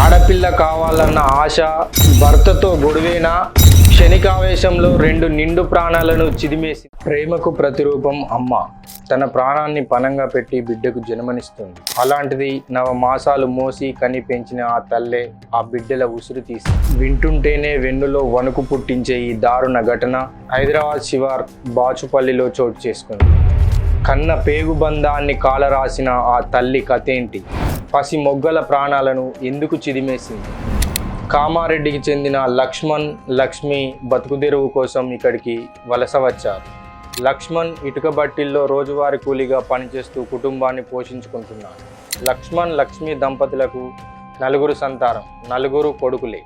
ఆడపిల్ల కావాలన్న ఆశ భర్తతో గొడవేనా? క్షణికావేశంలో రెండు నిండు ప్రాణాలను చిదిమేసి ప్రేమకు ప్రతిరూపం అమ్మ. తన ప్రాణాన్ని పనంగా పెట్టి బిడ్డకు జన్మనిస్తుంది. అలాంటిది నవ మాసాలు మోసి కని పెంచిన ఆ తల్లే ఆ బిడ్డల ఉసురు తీసి వింటుంటేనే వెన్నులో వణుకు పుట్టించే ఈ దారుణ ఘటన హైదరాబాద్ శివార్ బాచుపల్లిలో చోటు చేసుకుంది. కన్న పేగు బంధాన్ని కాలరాసిన ఆ తల్లి కథేంటి పసి మొగ్గల ప్రాణాలను ఎందుకు చిదిమేసింది? కామారెడ్డికి చెందిన లక్ష్మణ్ లక్ష్మి బతుకుదెరువు కోసం ఇక్కడికి వలస వచ్చారు. లక్ష్మణ్ ఇటుక బట్టిల్లో రోజువారీ కూలీగా పనిచేస్తూ కుటుంబాన్ని పోషించుకుంటున్నారు లక్ష్మణ్ లక్ష్మి దంపతులకు నలుగురు సంతానం నలుగురు కొడుకులే.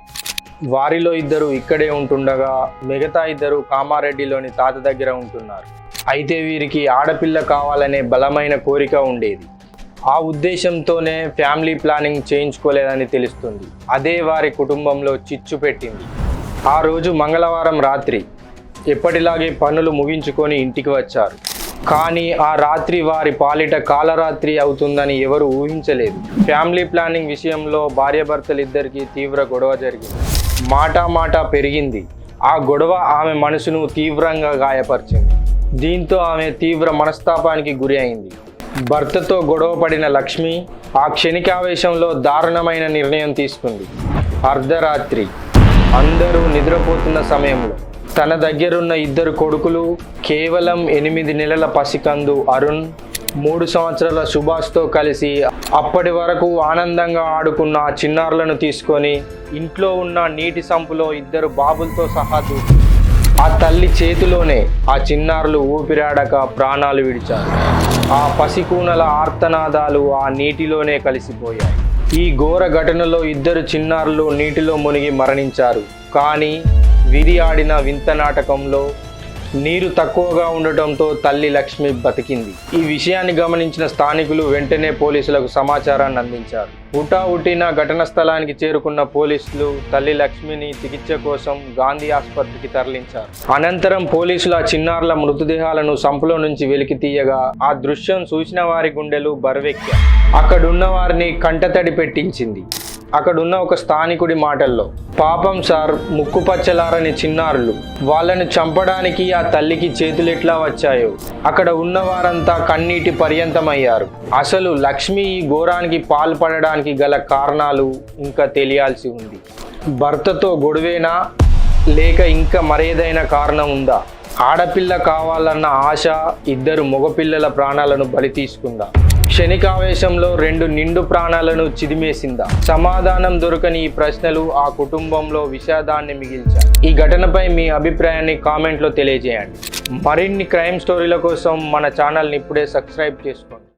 వారిలో ఇద్దరు ఇక్కడే ఉంటుండగా మిగతా ఇద్దరు కామారెడ్డిలోని తాత దగ్గర ఉంటున్నారు. అయితే వీరికి ఆడపిల్ల కావాలనే బలమైన కోరిక ఉండేది. ఆ ఉద్దేశంతోనే ఫ్యామిలీ ప్లానింగ్ చేయించుకోలేదని తెలుస్తుంది. అదే వారి కుటుంబంలో చిచ్చు పెట్టింది. ఆ రోజు మంగళవారం రాత్రి ఎప్పటిలాగే పనులు ముగించుకొని ఇంటికి వచ్చారు. కానీ ఆ రాత్రి వారి పాలిట కాలరాత్రి అవుతుందని ఎవరు ఊహించలేదు. ఫ్యామిలీ ప్లానింగ్ విషయంలో భార్యాభర్తలిద్దరికీ తీవ్ర గొడవ జరిగింది. మాటా మాటా పెరిగింది. ఆ గొడవ ఆమె మనసును తీవ్రంగా గాయపరిచింది. దీంతో ఆమె తీవ్ర మనస్తాపానికి గురి అయింది. భర్తతో గొడవ పడిన లక్ష్మి ఆ క్షణికావేశంలో దారుణమైన నిర్ణయం తీసుకుంది. అర్ధరాత్రి. అందరూ నిద్రపోతున్న సమయంలో తన దగ్గరున్న ఇద్దరు కొడుకులు కేవలం ఎనిమిది నెలల పసికందు అరుణ్ మూడు సంవత్సరాల సుభాష్తో కలిసి అప్పటి వరకు ఆనందంగా ఆడుకున్న చిన్నారులను తీసుకొని ఇంట్లో ఉన్న నీటి సంపులో ఇద్దరు బాబులతో సహా దూకి ఆ తల్లి చేతిలోనే ఆ చిన్నారులు ఊపిరాడక ప్రాణాలు విడిచారు. ఆ పసికూనల ఆర్తనాదాలు ఆ నీటిలోనే కలిసిపోయాయి. ఈ ఘోర ఘటనలో ఇద్దరు చిన్నారులు నీటిలో మునిగి మరణించారు. కానీ విరి ఆడిన వింత నాటకంలో నీరు తక్కువగా ఉండటంతో తల్లి లక్ష్మి బతికింది. ఈ విషయాన్ని గమనించిన స్థానికులు వెంటనే పోలీసులకు సమాచారాన్ని అందించారు. ఉటా ఉటిన ఘటన స్థలానికి చేరుకున్న పోలీసులు తల్లి లక్ష్మిని చికిత్స కోసం గాంధీ ఆసుపత్రికి తరలించారు. అనంతరం పోలీసులు ఆ చిన్నారుల మృతదేహాలను సంపులో నుంచి వెలికి తీయగా ఆ దృశ్యం చూసిన వారి గుండెలు బరువెక్కాయి. అక్కడున్న వారిని కంటతడి పెట్టించింది. అక్కడున్న ఒక స్థానికుడి మాటల్లో పాపం సార్ ముక్కుపచ్చలారని చిన్నారులు. వాళ్ళని చంపడానికి ఆ తల్లికి చేతులు ఎట్లా వచ్చాయో? అక్కడ ఉన్న వారంతా కన్నీటి పర్యంతమయ్యారు. అసలు లక్ష్మి ఈ ఘోరానికి పాల్పడడానికి గల కారణాలు ఇంకా తెలియాల్సి ఉంది. భర్తతో గొడవేనా? లేక ఇంకా మరేదైనా కారణం ఉందా? ఆడపిల్ల కావాలన్న ఆశ ఇద్దరు మగపిల్లల ప్రాణాలను బలి తీసుకుందా క్షణికావేశంలో రెండు నిండు ప్రాణాలను చిదిమేసిందా? సమాధానం దొరకని ఈ ప్రశ్నలు ఆ కుటుంబంలో విషాదాన్ని మిగిల్చాయి. ఈ ఘటనపై మీ అభిప్రాయాన్ని కామెంట్లో తెలియజేయండి. మరిన్ని క్రైమ్ స్టోరీల కోసం మన ఛానల్ని ఇప్పుడే సబ్స్క్రైబ్ చేసుకోండి.